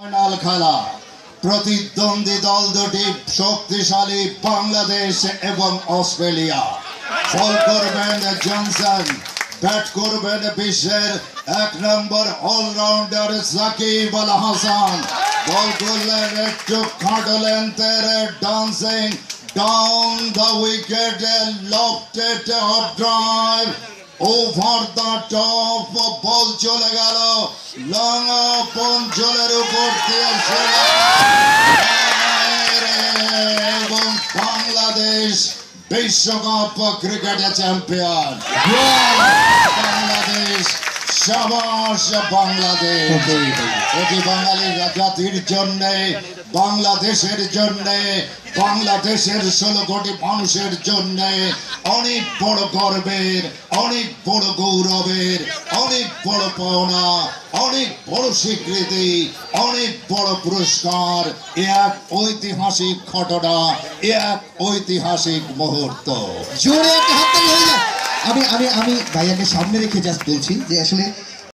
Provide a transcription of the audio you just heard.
Final খেলা। প্রতিদ্বন্দ্বী দল দুটি শক্তিশালী বাংলাদেশ এবং অস্ট্রেলিয়া। বল করবেন জনসন, ব্যাট করবেন বিশ্বের এক নম্বর all rounder Shakib Al Hasan. Ball করলেন একটু খাটো লেন্থের dancing down the wicket lofted off drive over the top ball চলে গেল। লং অঞ্চলের উপর এবং বাংলাদেশ বিশ্বকাপ ক্রিকেটে চ্যাম্পিয়ন। বাংলাদেশ, সাবাস বাংলাদেশ। এটি বাঙালি জাতির জন্য বাংলাদেশের জন্য, বাংলাদেশের ষোলো কোটি মানুষের জন্য অনেক বড় গর্বের, অনেক বড় গৌরবের, অনেক বড় পাওনা, অনেক বড় স্বীকৃতি, অনেক বড় পুরস্কার এক ঐতিহাসিক ঘটনা এক ঐতিহাসিক মুহূর্ত। জোরে আমি আমি আমি ভাইয়াকে সামনে রেখে জাস্ট বলছি যে আসলে